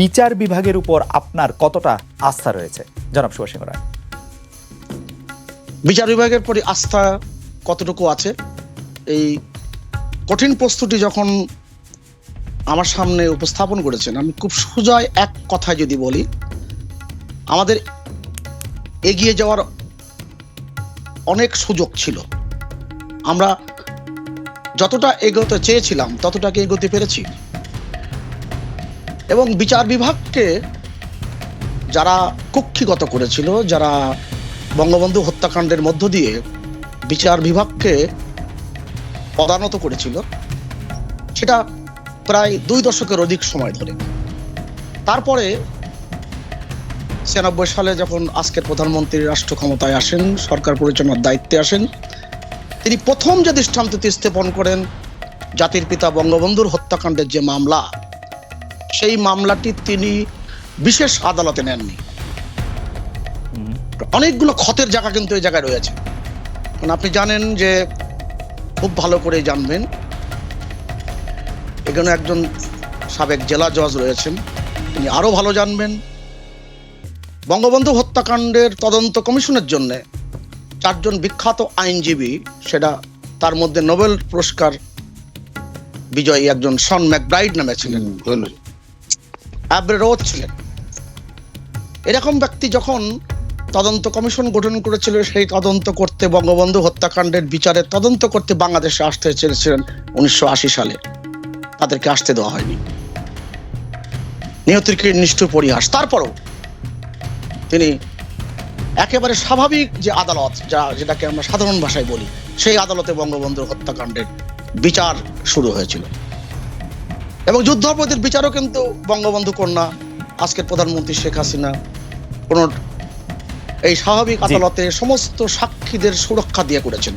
বিচার বিভাগের উপর আপনার কতটা আস্থা রয়েছে? জনাব সুভাষ রায় বিচার বিভাগের প্রতি আস্থা কতটুকু আছে? এই কঠিন প্রস্তুতি যখন আমার সামনে উপস্থাপন করেছেন, আমি খুব সোজায় এক কথায় যদি বলি, আমাদের এগিয়ে যাওয়ার অনেক সুযোগ ছিল। আমরা যতটা এগোতে চেয়েছিলাম, ততটাকে এগোতে পেরেছি। এবং বিচার বিভাগকে যারা কক্ষিগত করেছিল, যারা বঙ্গবন্ধু হত্যাকাণ্ডের মধ্য দিয়ে বিচার বিভাগকে পদানত করেছিল, সেটা প্রায় দুই দশকের অধিক সময় ধরে। তারপরে ছিয়ানব্বই সালে যখন আজকের প্রধানমন্ত্রী রাষ্ট্র ক্ষমতায় আসেন, সরকার পরিচালনার দায়িত্বে আসেন, তিনি প্রথম যে দৃষ্টান্তটি স্থাপন করেন, জাতির পিতা বঙ্গবন্ধুর হত্যাকাণ্ডের যে মামলা সেই মামলাটি তিনি বিশেষ আদালতে নেননি। অনেকগুলো ক্ষতের জায়গা কিন্তু এই জায়গায় রয়েছে। কারণ আপনি জানেন যে খুব ভালো করে জানবেন, এখানে একজন সাবেক জেলা জজ রয়েছেন, তিনি আরও ভালো জানবেন। বঙ্গবন্ধু হত্যাকাণ্ডের তদন্ত কমিশনের জন্য চারজন বিখ্যাত আইনজীবী, সেটা তার মধ্যে নোবেল পুরস্কার বিজয়ী একজন শন ম্যাকব্রাইড নামে ছিলেন। অ্যাব্রে রোজ ছিলেন এরকম ব্যক্তি যখন তদন্ত কমিশন গঠন করেছিল, সেই তদন্ত করতে বঙ্গবন্ধু হত্যাকাণ্ডের বিচারে তদন্ত করতে বাংলাদেশে আসতে চেয়েছিলেন উনিশশো আশি সালে। তাদেরকে আসতে দেওয়া হয়নি। নিহতের নিষ্ঠুর পরিহাস? তারপরও তিনি একেবারে স্বাভাবিক যে আদালত, যা যেটাকে আমরা সাধারণ ভাষায় বলি, সেই আদালতে বঙ্গবন্ধুর হত্যাকাণ্ডের বিচার শুরু হয়েছিল। এবং যুদ্ধাপরাধীর বিচারও কিন্তু বঙ্গবন্ধু কন্যা আজকের প্রধানমন্ত্রী শেখ হাসিনা কোন এই স্বাভাবিক আদালতে সমস্ত সাক্ষীদের সুরক্ষা দিয়ে করেছেন।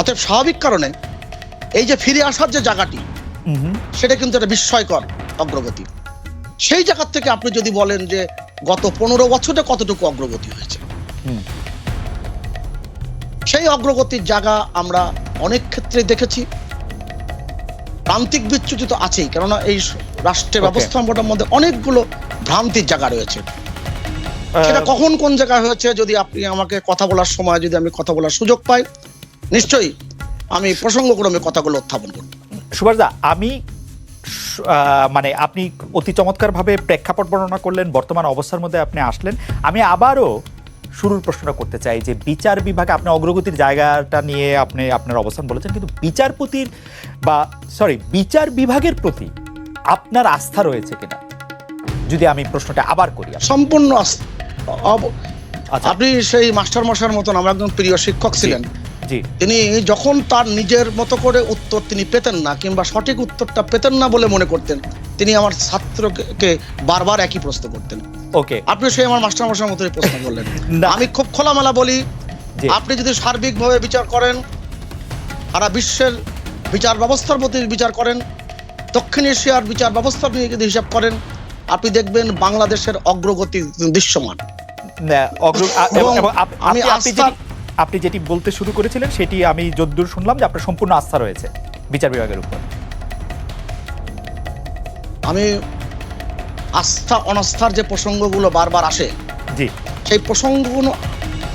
অতএব স্বাভাবিক কারণে এই যে ফিরে আসার যে জায়গাটি সেটা কিন্তু একটা বিস্ময়কর অগ্রগতি। সেই জায়গার থেকে আপনি যদি বলেন যে গত পনেরো বছরে কতটুকু অগ্রগতি হয়েছে। সেই অগ্রগতির জায়গা আমরা অনেক ক্ষেত্রে দেখেছি। প্রান্তিক বিচ্যুতি তো আছেই কেননা এই রাষ্ট্রের. ব্যবস্থাপনার মধ্যে অনেকগুলো ভ্রান্তির জায়গা রয়েছে। সেটা কখন কোন জায়গায় হয়েছে যদি আপনি আমাকে কথা বলার সময় যদি আমি কথা বলার সুযোগ পাই নিশ্চয়ই আমি প্রসঙ্গক্রমে কথাগুলো উত্থাপন করব। সুভাষদা আমি মানে আপনি অতি চমৎকারভাবে প্রেক্ষাপট বর্ণনা করলেন বর্তমান অবস্থার মধ্যে আপনি আসলেন। আমি আবারও শুরুর প্রশ্নটা করতে চাই যে বিচার বিভাগে আপনার অগ্রগতির জায়গাটা নিয়ে আপনি আপনার অবস্থান বলেছেন কিন্তু বিচারপতির বা সরি বিচার বিভাগের প্রতি আপনার আস্থা রয়েছে কিনা? যদি আমি প্রশ্নটা আবার করি সম্পূর্ণ আচ্ছা। আপনি সেই মাস্টার মশার মতন আমার একজন প্রিয় শিক্ষক ছিলেন। তিনি যখন তার নিজের মতো করে উত্তর তিনি পেতেন না কিংবা সঠিক উত্তরটা পেতেন না বলে মনে করতেন তিনি আমার ছাত্রকে বারবার একই প্রশ্ন করতেন। ওকে। আপনি সেই আমার মাস্টার মশার মতোই প্রশ্ন করলেন। আমি খুব খোলামেলা বলি আপনি যদি সার্বিকভাবে বিচার করেন সারা বিশ্বের বিচার ব্যবস্থার প্রতি বিচার করেন দক্ষিণ এশিয়ার বিচার ব্যবস্থা নিয়ে যদি হিসাব করেন আপনি দেখবেন বাংলাদেশের অগ্রগতি দৃশ্যমান। আমি আস্থা- আপনি যেটি বলতে শুরু করেছিলেন সেটি আমি যদ্দূর শুনলাম যে আপনার সম্পূর্ণ আস্থা রয়েছে বিচার বিভাগের উপর। আমি আস্থা অনাস্থার যে প্রসঙ্গগুলো বারবার আসে জি। সেই প্রসঙ্গগুলো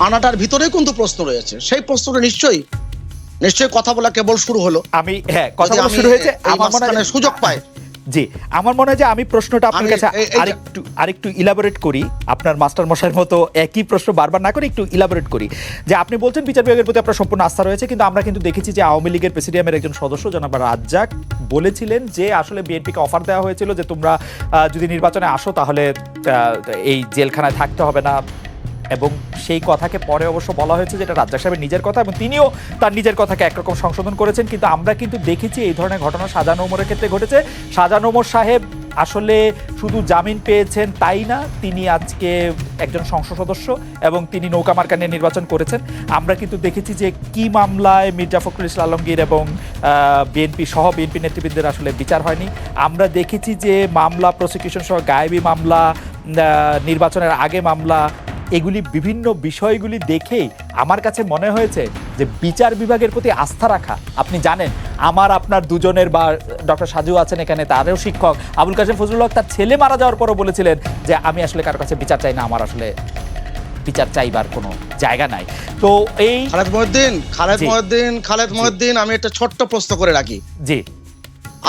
আনাটার ভিতরেই কিন্তু প্রশ্ন রয়েছে। সেই প্রশ্নটা নিশ্চয়ই নিশ্চয়ই কথা বলা কেবল শুরু হলো। আমি হ্যাঁ কথা বলা শুরু হয়েছে আমার মনে সুযোগ পাই। জি আমার মনে হয় যে আমি প্রশ্নটা আপনার কাছে আরেকটু আরেকটু ইলাবোরেট করি। আপনার মাস্টার মশাইয়ের মতো একই প্রশ্ন বারবার না করে একটু ইলাবোরেট করি। যে আপনি বলছেন বিচার বিভাগের প্রতি আপনার সম্পূর্ণ আস্থা রয়েছে কিন্তু আমরা কিন্তু দেখেছি যে আওয়ামী লীগের প্রেসিডিয়ামের একজন সদস্য জনাব রাজ্জাক বলেছিলেন যে আসলে বিএনপিকে অফার দেওয়া হয়েছিল যে তোমরা যদি নির্বাচনে আসো তাহলে আহ, এই জেলখানায় থাকতে হবে না এবং সেই কথাকে পরে অবশ্য বলা হয়েছে যেটা রাজ্জাক সাহেবের নিজের কথা এবং তিনিও তার নিজের কথাকে একরকম সংশোধন করেছেন। কিন্তু আমরা কিন্তু দেখেছি এই ধরনের ঘটনা সাজান ওমরের ক্ষেত্রে ঘটেছে। সাজান ওমর সাহেব আসলে শুধু জামিন পেয়েছেন তাই না? তিনি আজকে একজন সংসদ সদস্য এবং তিনি নৌকা মার্কা নিয়ে নির্বাচন করেছেন। আমরা কিন্তু দেখেছি যে কি মামলায় মির্জা ফখরুল ইসলাম আলমগীর এবং বিএনপি সহ বিএনপি নেতৃবৃন্দের আসলে বিচার হয়নি। আমরা দেখেছি যে মামলা প্রসিকিউশন সহ গায়েবী মামলা নির্বাচনের আগে মামলা এগুলি বিভিন্ন বিষয়গুলি দেখেই আমার কাছে মনে হয়েছে যে বিচার বিভাগের প্রতি আস্থা রাখা। আপনি জানেন আমার আপনার দুজনের বা ডক্টর সাজু আছেন এখানে তারও শিক্ষক। আবুল কাসেম ফজলুল হক তার ছেলে মারা যাওয়ার পরও বলেছিলেন যে আমি আসলে কারও কাছে বিচার চাই না আমার আসলে বিচার চাইবার কোনো জায়গা নাই। তো এই খালেদ মহিউদ্দিন খালেদ। মহিউদ্দিন খালেদ মহিউদ্দিন আমি একটা ছোট্ট প্রশ্ন করে রাখি। জি।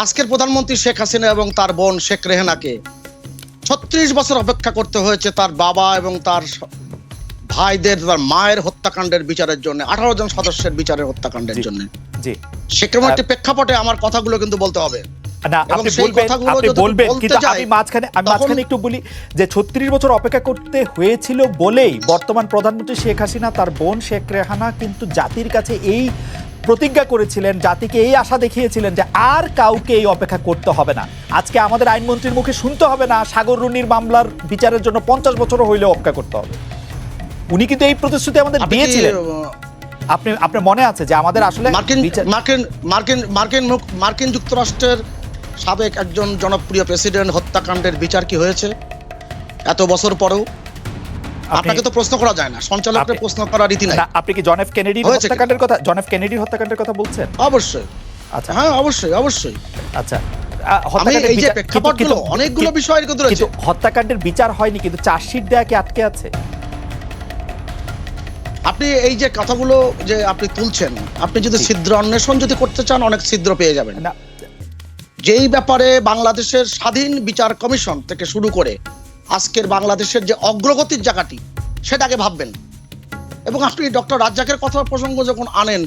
আজকের প্রধানমন্ত্রী শেখ হাসিনা এবং তার বোন শেখ রেহেনাকে ছত্রিশ বছর অপেক্ষা করতে হয়েছে তার বাবা এবং তার ভাইদের তার মায়ের হত্যাকাণ্ডের বিচারের জন্য আঠারো জন সদস্যের বিচারের হত্যাকাণ্ডের জন্য। সেরকম একটি প্রেক্ষাপটে আমার কথাগুলো কিন্তু বলতে হবে। না আপনি বলবেন আপনি বলবেন কিন্তু আমি মাঝখানে আমি মাঝখানে একটু বলি যে ছত্রিশ বছর অপেক্ষা করতে হয়েছিল বলেই বর্তমান প্রধানমন্ত্রী শেখ হাসিনা তার বোন শেখ রেহানা কিন্তু জাতির কাছে এই প্রতিজ্ঞা করেছিলেন জাতিকে এই আশা দেখিয়েছিলেন যে আর কাউকে এই অপেক্ষা করতে হবে না। আজকে আমাদের আইনমন্ত্রীর মুখে শুনতে হবে না সাগর রুনির মামলার বিচারের জন্য পঞ্চাশ বছরও হইলেও অপেক্ষা করতে হবে। উনি কিন্তু এই প্রতিশ্রুতি আমাদের দিয়েছিলেন। আপনি আপনার মনে আছে যে আমাদের আসলে মার্কিন মার্কিন মার্কিন মার্কিন মার্কিন যুক্তরাষ্ট্রের সাবেক একজন জনপ্রিয় প্রেসিডেন্ট হত্যাকাণ্ডের বিচার কি হয়েছে? এত বছর পরেও আপনাকে তো প্রশ্ন করা যায় না। সঞ্চালকের আপনি- প্রশ্ন করার রীতি নাই। আপনি কি জন এফ কেনেডির হয়েছে কি? হত্যাকাণ্ডের কথা জন এফ কেনেডির হত্যাকাণ্ডের কথা বলছেন? অবশ্যই। আচ্ছা। হ্যাঁ অবশ্যই অবশ্যই। আচ্ছা। এই যে প্রেক্ষাপটগুলো কিন্তু- কিন্তু- অনেকগুলো বিষয় কিন্তু রয়েছে। হত্যাকাণ্ডের বিচার হয়নি কিন্তু চার্জশিট দেয়া কি আটকে আছে? আপনি এই যে কথাগুলো যে আপনি তুলছেন আপনি যদি ছিদ্র অন্বেষণ যদি করতে চান অনেক ছিদ্র পেয়ে যাবেন। না। যেই ব্যাপারে বাংলাদেশের স্বাধীন বিচার কমিশন থেকে শুরু করে আজকের বাংলাদেশের যে অগ্রগতির জায়গাটি সেটাকে ভাববেন। এবং আপনি ডক্টর রাজ্জাকের কথা প্রসঙ্গ যখন আনেন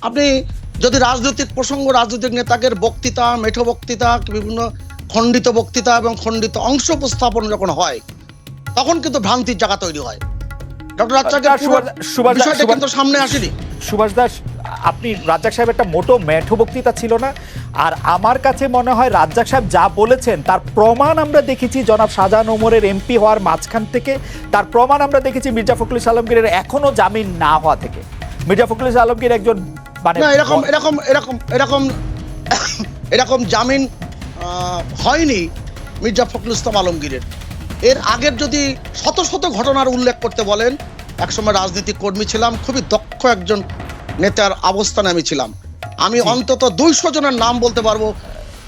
আপনি যদি রাজনৈতিক প্রসঙ্গ রাজনৈতিক নেতাদের বক্তৃতা মেঠো বক্তৃতা বিভিন্ন খণ্ডিত বক্তৃতা এবং খণ্ডিত অংশ উপস্থাপন যখন হয় তখন কিন্তু ভ্রান্তির জায়গা তৈরি হয়। ডক্টর রাজ্জাকের সুভাষ- সুভাষ- বিষয়টা কিন্তু সামনে আসেনি। সুভাষ দাস আপনি রাজ্জাক সাহেব একটা মোটো মেঠো বক্তৃতা ছিল না? আর আমার কাছে মনে হয় রাজ্জাক সাহেব যা বলেছেন, তার প্রমাণ আমরা দেখেছি জনাব শাহজাহান ওমরের এমপি হওয়ার মাঝখান থেকে। তার প্রমাণ আমরা দেখেছি মির্জা ফখরুল আলমগীরের এখনও জামিন না হওয়া থেকে। মির্জা ফখরুল আলমগীর একজন মানে এরকম এরকম এরকম এরকম এরকম জামিন হয়নি মির্জা ফখরুল ইসলাম আলমগীরের। এর আগের যদি শত শত ঘটনার উল্লেখ করতে বলেন, একসময় রাজনীতিক কর্মী ছিলাম, খুবই দক্ষ একজন নেতার অবস্থানে আমি ছিলাম। আমি অন্তত দুইশো জনের নাম বলতে পারব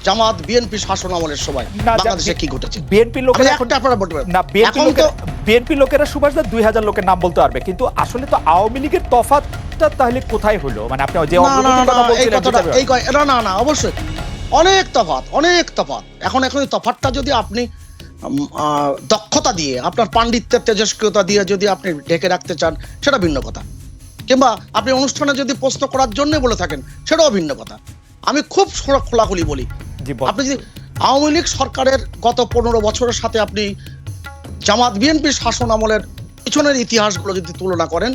জামাত বিএনপি শাসন আমলের সময় বাংলাদেশে কি ঘটেছে? বিএনপি লোকেরা এখন একটা আপনারা বলতে পারেন না বিএনপি এখন তো লোকেরা বিএনপি লোকেরা সুভাষ দা দুই হাজার লোকের নাম বলতে পারবে। কিন্তু আসলে তো আওয়ামী লীগের তফাতটা তাহলে কোথায় হলো? মানে আপনি যে অগ্রগতির কথা বলছিলেন এই না না না অবশ্যই। অনেক তফাৎ অনেক তফাৎ। এখন এখন এই তফাৎটা যদি আপনি দক্ষতা দিয়ে আপনার পাণ্ডিত্যের তেজস্ক্রিয়তা দিয়ে যদি আপনি ঢেকে রাখতে চান সেটা ভিন্ন কথা। কিংবা আপনি অনুষ্ঠানে যদি প্রশ্ন করার জন্য বলে থাকেন সেটাও ভিন্ন কথা। আমি খুব খোলাখুলি বলি। আপনি যদি আওয়ামী লীগ সরকারের গত পনেরো বছরের সাথে আপনি জামাত বিএনপি শাসন আমলের পিছনের ইতিহাসগুলো যদি তুলনা করেন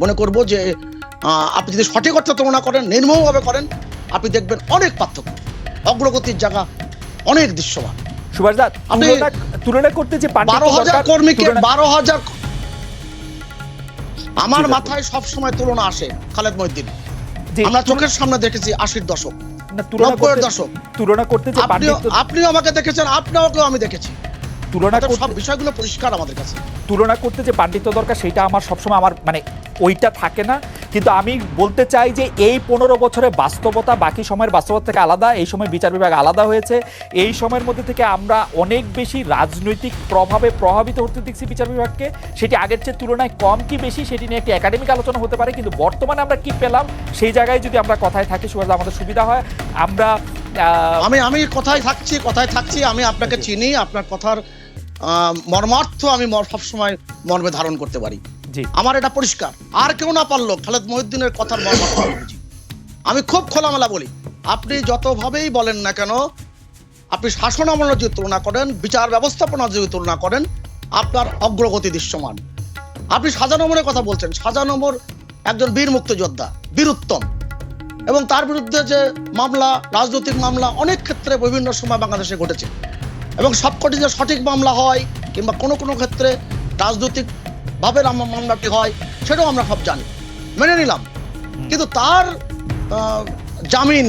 মনে করব যে আপনি যদি সঠিক অর্থে তুলনা করেন নির্মমভাবে করেন আপনি দেখবেন অনেক পার্থক্য। অগ্রগতির জায়গা অনেক দৃশ্যমান। সুভাষ দা তুলনা করতে যে বারো হাজার কর্মীকে বারো হাজার আমার। মাথায় সব সময় তুলনা আসে খালেদ মহিদ্দিন আমরা চোখের সামনে দেখেছি আশির দশক নব্বইয়ের দশক। তুলনা করতে যে আপনিও আমাকে দেখেছেন আপনাকেও আমি দেখেছি তুলনা সব বিষয়গুলো পরিষ্কার আমাদের কাছে তুলনা করতে যে পাণ্ডিত্য দরকার সেটা আমার সবসময় আমার মানে ওইটা থাকে না। কিন্তু আমি বলতে চাই যে এই পনেরো বছরে বাস্তবতা বাকি সময়ের বাস্তবতা থেকে আলাদা এই সময় বিচার বিভাগ আলাদা হয়েছে। এই সময়ের মধ্যে থেকে আমরা অনেক বেশি রাজনৈতিক প্রভাবে প্রভাবিত হতে দেখছি বিচার বিভাগকে। সেটি আগের চেয়ে তুলনায় কম কি বেশি সেটি নিয়ে একটি একাডেমিক আলোচনা হতে পারে। কিন্তু বর্তমানে আমরা কি পেলাম সেই জায়গায় যদি আমরা কথায় থাকি সুভাষ আমাদের সুবিধা হয়। আমরা আমি আমি কথায় থাকছি কথায় থাকছি আমি আপনাকে চিনি আপনার কথার মর্মার্থ আমি সবসময় মর্মে ধারণ করতে পারি। আমার এটা পরিষ্কার। আর কেউ না পারল খালেদ মহিউদ্দিনের কথার। আমি খুব খোলামেলা বলি, আপনি যতভাবেই বলেন না কেন, আপনি শাসন আমলে যদি তুলনা করেন, বিচার ব্যবস্থাপনা যদি তুলনা করেন, আপনার অগ্রগতি দৃশ্যমান। আপনি সাজানমরের কথা বলছেন। সাজানমর একজন বীর মুক্তিযোদ্ধা বীরুত্তম এবং তার বিরুদ্ধে যে মামলা, রাজনৈতিক মামলা, অনেক ক্ষেত্রে বিভিন্ন সময় বাংলাদেশে ঘটেছে। এবং সবকটি যে সঠিক মামলা হয়, কিংবা কোনো কোনো ক্ষেত্রে রাজনৈতিক ভাবে আমার মামলাটি হয়, সেটাও আমরা সব জানি। মেনে নিলাম। কিন্তু তার জামিন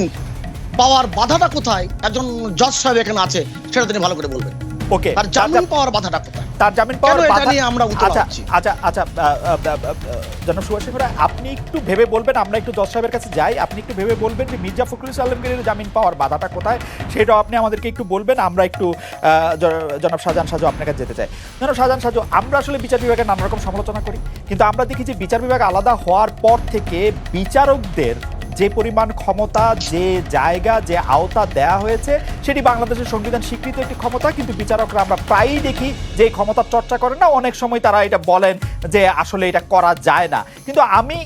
পাওয়ার বাধাটা কোথায়? একজন জজ সাহেব এখানে আছে, সেটা তিনি ভালো করে বলবেন। ওকে আর জামিন পাওয়ার বাধাটা কোথায়? তার জামিন পাওয়ার বাধা- নিয়ে আমরা আচ্ছা আচ্ছা আচ্ছা আহ, জনাব সুভাষ আপনি একটু ভেবে বলবেন আমরা একটু জজ সাহেবের কাছে যাই আপনি একটু ভেবে বলবেন যে মির্জা ফখরুল আলমগীরের জামিন পাওয়ার বাধাটা কোথায়? সেটাও আপনি আমাদেরকে একটু বলবেন আমরা একটু জনাব শাহজাহান সাজু আপনার কাছে যেতে চাই। জনাব শাহজাহান সাজু আমরা আসলে বিচার বিভাগের নানা রকম সমালোচনা করি কিন্তু আমরা দেখি যে বিচার বিভাগ আলাদা হওয়ার পর থেকে বিচারকদের যে পরিমাণ ক্ষমতা, যে জায়গা, যে আওতা দেয়া হয়েছে, সেটি বাংলাদেশের সংবিধান স্বীকৃত একটি ক্ষমতা, কিন্তু বিচারকরা আমরা প্রায়ই দেখি যে এই ক্ষমতার চর্চা করে না, অনেক সময় তারা এটা বলেন যে আসলে এটা করা যায় না। কিন্তু আমি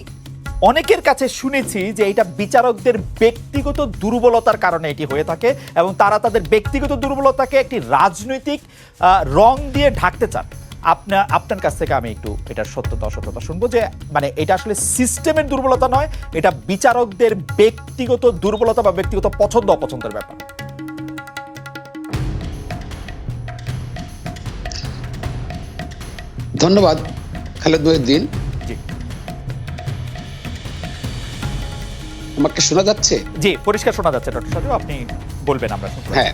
অনেকের কাছে শুনেছি যে এটা বিচারকদের ব্যক্তিগত দুর্বলতার কারণে এটি হয়ে থাকে এবং তারা তাদের ব্যক্তিগত দুর্বলতাকে একটি রাজনৈতিক রং দিয়ে ঢাকতে চান। আপনার আপনার কাছ থেকে আমি একটু এটার সত্যতা অসত্যতা শুনব যে মানে এটা আসলে সিস্টেমের দুর্বলতা নয় এটা বিচারকদের ব্যক্তিগত দুর্বলতা বা ব্যক্তিগত পছন্দ অপছন্দের ব্যাপার। ধন্যবাদ খালেদ মহিউদ্দিন। জি। আমাকে শোনা যাচ্ছে? জি পরিষ্কার শোনা যাচ্ছে ডক্টর সাজু আপনি বলবেন আমরা হ্যাঁ।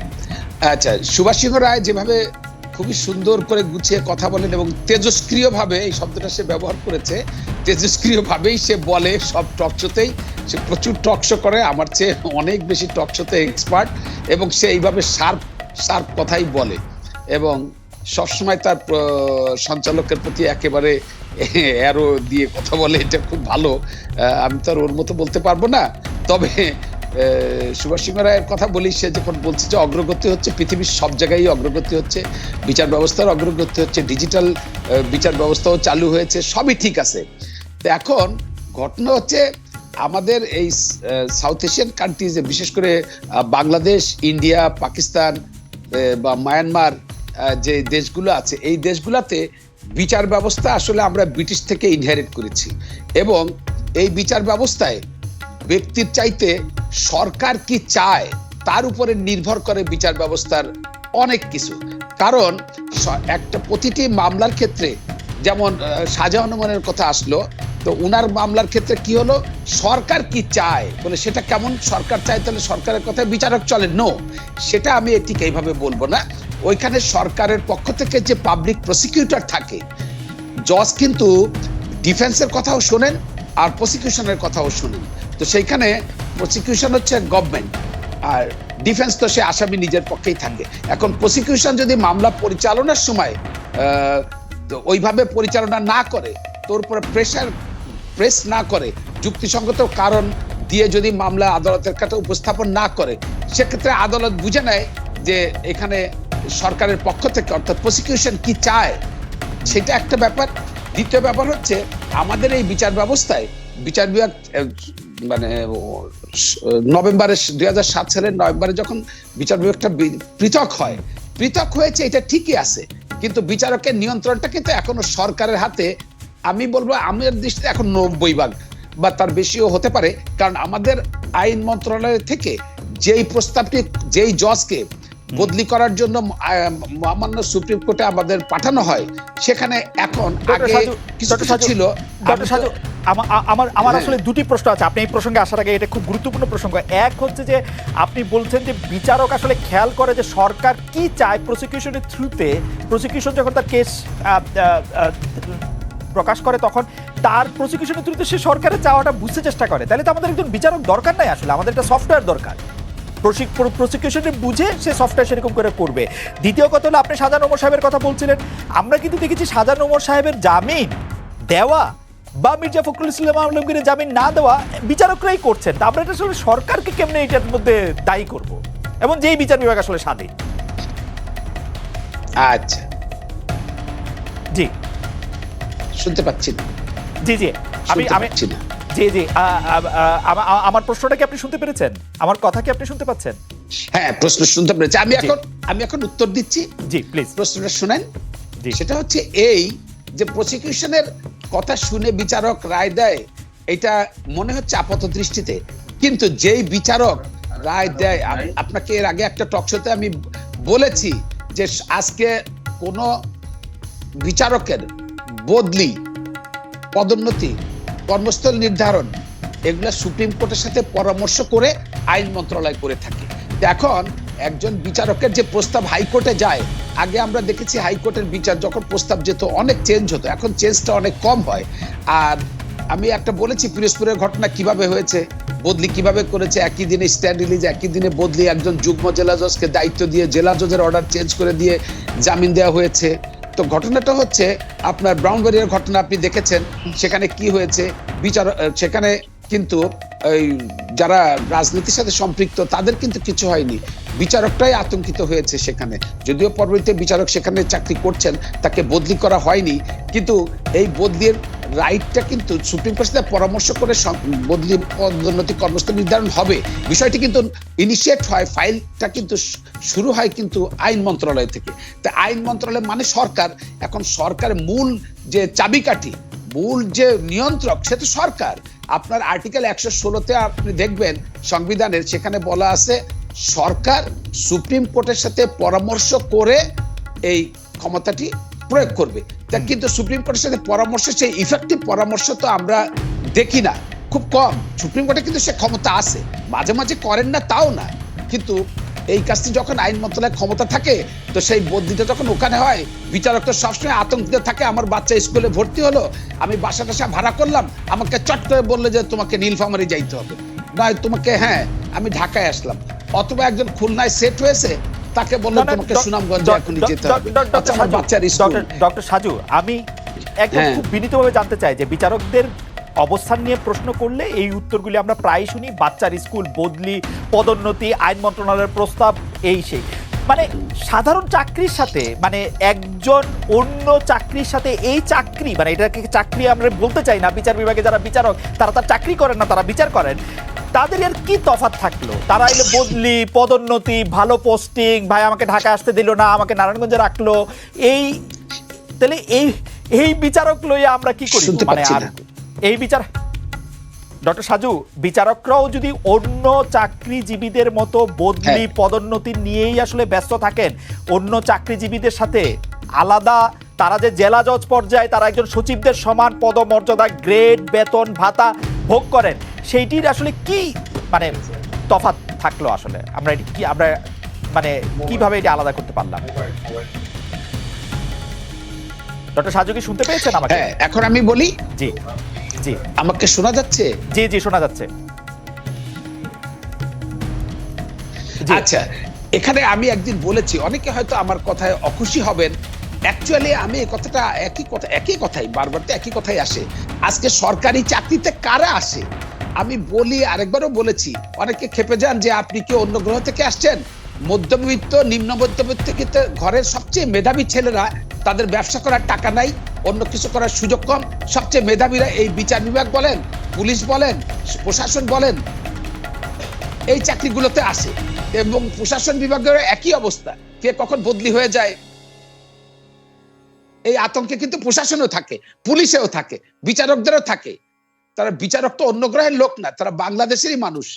আচ্ছা সুভাষ সিংহ রায় যেভাবে খুবই সুন্দর করে গুছিয়ে কথা বলেন এবং তেজস্ক্রিয় ভাবে এই শব্দটা সে ব্যবহার করেছে। তেজস্ক্রিয় ভাবেই সে বলে সব টকশোতেই সে প্রচুর টকশো করে, আমার চেয়ে অনেক বেশি টকশোতে এক্সপার্ট এবং সে এইভাবে শার্প শার্প কথাই বলে এবং সবসময় তার সঞ্চালকের প্রতি একেবারে অ্যারো দিয়ে কথা বলে এটা খুব ভালো। আমি তো আর ওর মতো বলতে পারব না। তবে সুভাষ সিংহ রায়ের কথা বলি সে যখন বলছে যে অগ্রগতি হচ্ছে, পৃথিবীর সব জায়গায় অগ্রগতি হচ্ছে, বিচার ব্যবস্থার অগ্রগতি হচ্ছে, ডিজিটাল বিচার ব্যবস্থাও চালু হয়েছে, সবই ঠিক আছে। তো এখন ঘটনা হচ্ছে আমাদের এই সাউথ এশিয়ান কান্ট্রিজে বিশেষ করে বাংলাদেশ ইন্ডিয়া পাকিস্তান বা মায়ানমার যে দেশগুলো আছে, এই দেশগুলোতে বিচার ব্যবস্থা আসলে আমরা ব্রিটিশ থেকে ইনহেরিট করেছি। এবং এই বিচার ব্যবস্থায় ব্যক্তির চাইতে সরকার কি চায়, তার উপরে নির্ভর করে বিচার ব্যবস্থার অনেক কিছু। কারণ একটা প্রতিটি মামলার ক্ষেত্রে যেমন শাহজাহান ওমরের কথা আসলো, তো উনার মামলার ক্ষেত্রে কি হলো? সরকার কি চায়? বলে সেটা কেমন সরকার চায় তাহলে সরকারের কথায় বিচারক চলে? নো সেটা আমি ঠিক এইভাবে বলব না। ওইখানে সরকারের পক্ষ থেকে যে পাবলিক প্রসিকিউটর থাকে, জজ কিন্তু ডিফেন্সের কথাও শোনেন আর প্রসিকিউশনের কথাও শোনেন। তো সেইখানে প্রসিকিউশন হচ্ছে গভর্নমেন্ট আর ডিফেন্স তো সে আসামি নিজের পক্ষেই থাকে। এখন প্রসিকিউশন যদি মামলা পরিচালনার সময় ওইভাবে পরিচালনা না করে তোর উপরে প্রেশার প্রেস না করে, যুক্তিসঙ্গত কারণ দিয়ে যদি মামলা আদালতের কাছে উপস্থাপন না করে, সেক্ষেত্রে আদালত বুঝে নেয় যে এখানে সরকারের পক্ষ থেকে, অর্থাৎ প্রসিকিউশন কি চায়, সেটা একটা ব্যাপার। দ্বিতীয় ব্যাপার হচ্ছে, আমাদের এই বিচার ব্যবস্থায় বিচার বিভাগ মানে ও, স- নভেম্বরের দুই সালের নভেম্বরে যখন বিচার বিভাগটা পৃথক হয় পৃথক হয়েছে এটা ঠিকই আছে কিন্তু বিচারকের নিয়ন্ত্রণটা কিন্তু এখনও সরকারের হাতে আমি বলব আমার দৃষ্টিতে এখন নব্বই ভাগ বা তার বেশিও হতে পারে কারণ আমাদের আইন মন্ত্রণালয় থেকে যেই প্রস্তাবটি যেই জজকে বদলি করার জন্য মহামান্য সুপ্রিম কোর্টে আমাদের পাঠানো হয় সেখানে এখন আগে কিছু ছিল আমার আমার হ্যাঁ। আসলে দুটি প্রশ্ন আছে। আপনি এই প্রসঙ্গে আসার আগে এটা খুব গুরুত্বপূর্ণ প্রসঙ্গ। এক হচ্ছে যে আপনি বলছেন যে বিচারক আসলে খেয়াল করে যে সরকার কি চায় প্রসিকিউশনের থ্রুতে প্রসিকিউশন যখন তার কেস প্রকাশ করে তখন তার প্রসিকিউশনের থ্রুতে সে সরকারের চাওয়াটা বুঝতে চেষ্টা করে। তাহলে তো আমাদের একজন বিচারক দরকার নাই আসলে আমাদের একটা সফটওয়্যার দরকার। প্রসিকিউশনে বুঝে সে সফটওয়্যার সেরকম করে করবে। দ্বিতীয় কথা হলো আপনি সাজান ওমর সাহেবের কথা বলছিলেন। আমরা কিন্তু দেখেছি সাজান ওমর সাহেবের জামিন দেওয়া বা মির্জা ফখরুল ইসলাম আলমগীরের জামিন না দেওয়া বিচারকরাই করছেন তা আমরা এটা আসলে সরকারকে কেমনে এটার মধ্যে দায়ী করব? এবং যেই বিচার বিভাগ আসলে স্বাধীন? আচ্ছা। জি। শুনতে পাচ্ছি জি জি। আমি আমি জি জি। আমার প্রশ্নটা কি আপনি শুনতে পেরেছেন? আমার কথা কি আপনি শুনতে পাচ্ছেন? হ্যাঁ প্রশ্ন শুনতে পেরেছি। আমি এখন আমি এখন উত্তর দিচ্ছি। জি প্লিজ প্রশ্নটা শুনেন। সেটা হচ্ছে এই যে প্রসিকিউশনের কথা শুনে বিচারক রায় দেয়, এটা মনে হচ্ছে আপাত দৃষ্টিতে। কিন্তু যেই বিচারক রায় দেয়, আপ- আপনাকে এর আগে একটা টকশোতে আমি বলেছি যে আজকে কোনো বিচারকের বদলি, পদোন্নতি, কর্মস্থল নির্ধারণ, এগুলা সুপ্রিম কোর্টের সাথে পরামর্শ করে আইন মন্ত্রণালয় করে থাকে। এখন একজন বিচারকের যে প্রস্তাব হাইকোর্টে যায় আগে আমরা দেখেছি হাইকোর্টের বিচার যখন প্রস্তাব যেত, অনেক চেঞ্জ হতো। এখন চেঞ্জটা অনেক কম হয়। আর আমি একটা বলেছি, পিরোজপুরের ঘটনা কীভাবে হয়েছে, বদলি কীভাবে করেছে, একই দিনে স্ট্যান্ড রিলিজ একই দিনে বদলি একজন যুগ্ম জেলা জজকে দায়িত্ব দিয়ে জেলা জজের অর্ডার চেঞ্জ করে দিয়ে জামিন দেওয়া হয়েছে। তো ঘটনাটা হচ্ছে, আপনার ব্রাউনবাড়িয়ার ঘটনা আপনি দেখেছেন, সেখানে কি হয়েছে, বিচার সেখানে কিন্তু এই যারা রাজনীতির সাথে সম্পৃক্ত, তাদের কিন্তু কিছু হয়নি। বিচারকটাই আতঙ্কিত হয়েছে সেখানে। যদিও পরবর্তীতে বিচারক সেখানে চাকরি করছেন, তাকে বদলি করা হয়নি, কিন্তু এই বদলির রাইটটা কিন্তু সুপ্রিম কোর্টের সাথে পরামর্শ করে বদলি পদোন্নতি কর্মস্থল নির্ধারণ হবে। বিষয়টি কিন্তু ইনিশিয়েট হয় ফাইলটা কিন্তু শুরু হয় কিন্তু আইন মন্ত্রণালয় থেকে। তা আইন মন্ত্রণালয় মানে সরকার। এখন সরকার মূল যে চাবিকাঠি মূল যে নিয়ন্ত্রক সে তো সরকার। আপনার আর্টিকেল একশো ষোলোতে আপনি দেখবেন সংবিধানের সেখানে বলা আছে সরকার সুপ্রিম কোর্টের সাথে পরামর্শ করে এই ক্ষমতাটি প্রয়োগ করবে। তা কিন্তু সুপ্রিম কোর্টের সাথে পরামর্শ সেই ইফেক্টিভ পরামর্শ তো আমরা দেখি না। খুব কম। সুপ্রিম কোর্টে কিন্তু সে ক্ষমতা আছে। মাঝে মাঝে করেন না তাও না। কিন্তু এই কাজটি যখন আইন মন্ত্রণালয়ের ক্ষমতা থাকে তো সেই বদলিটা যখন ওখানে হয় বিচারক তো সবসময় আতঙ্কিত থাকে আমার বাচ্চা স্কুলে ভর্তি হলো আমি বাসা টাসা ভাড়া করলাম আমাকে চট করে বললে যে তোমাকে নীলফামারি যাইতে হবে। নয় তোমাকে হ্যাঁ আমি ঢাকায় আসলাম। অথবা একজন খুলনায় সেট হয়েছে তাকে বলল তোমাকে সুনামগঞ্জে এখনই যেতে হবে। আচ্ছা আমার বাচ্চার স্কুল। ডক্টর- ডক্টর সাজু আমি একদম হ্যাঁ। খুব বিনীতভাবে জানতে চাই যে বিচারকদের অবস্থান নিয়ে প্রশ্ন করলে এই উত্তরগুলি আমরা প্রায় শুনি। বাচ্চার স্কুল বদলি পদোন্নতি আইন মন্ত্রণালয়ের প্রস্তাব এই সেই। মানে সাধারণ চাকরির সাথে মানে একজন অন্য চাকরির সাথে এই চাকরি মানে এটাকে চাকরি আমরা বলতে চাই না বিচার বিভাগে যারা বিচারক তারা তার চাকরি করেন না তারা বিচার করেন। তাদের আর কি তফাৎ থাকল? তারা এলে বদলি পদোন্নতি ভালো পোস্টিং ভাই আমাকে ঢাকা আসতে দিল না আমাকে নারায়ণগঞ্জে রাখল। এই তাহলে এই এই বিচারক লইয়া আমরা কি করি মানে আর। এই বিচার ডক্টর সাজু বিচারকরাও যদি অন্য চাকরিজীবীদের মতো বদলি হ্যাঁ। পদোন্নতি নিয়েই আসলে ব্যস্ত থাকেন অন্য চাকরিজীবীদের সাথে আলাদা তারা যে জেলা জজ পর্যায়ে তারা একজন সচিবদের সমান পদমর্যাদা গ্রেড বেতন ভাতা ভোগ করেন সেইটির আসলে কি মানে তফাৎ থাকল আসলে? আমরা এটি কি আমরা মানে কীভাবে এটা আলাদা করতে পারলাম? ডক্টর সাজু কি শুনতে পেয়েছেন আমাকে? হ্যাঁ এখন আমি বলি জি। জি। আমাকে শোনা যাচ্ছে? জি জি শোনা যাচ্ছে। আচ্ছা এখানে আমি একদিন বলেছি অনেকে হয়তো আমার কথায় অখুশি হবেন। অ্যাকচুয়ালি আমি এই কথাটা একই কথা একই কথাই বারবার তো একই কথাই আসে। আজকে সরকারি চাকরিতে কারা আসে? আমি বলি আরেকবারও বলেছি অনেকে খেপে যান যে আপনি কি অন্য গ্রহ থেকে আসছেন? মধ্যবিত্ত নিম্ন মধ্যবিত্ত ঘরের সবচেয়ে মেধাবী ছেলেরা তাদের ব্যবসা করার টাকা নাই অন্য কিছু করার সুযোগ কম। সবচেয়ে মেধাবীরা এই বিচার বিভাগ বলেন, পুলিশ বলেন, প্রশাসন বলেন, এই চাকরিগুলোতে আসে। এবং প্রশাসন বিভাগের একই অবস্থা। কে কখন বদলি হয়ে যায়, এই আতঙ্কে কিন্তু প্রশাসনও থাকে, পুলিশেও থাকে, বিচারকদেরও থাকে। তারা বিচারক তো অন্য গ্রহের লোক না, তারা বাংলাদেশেরই মানুষ।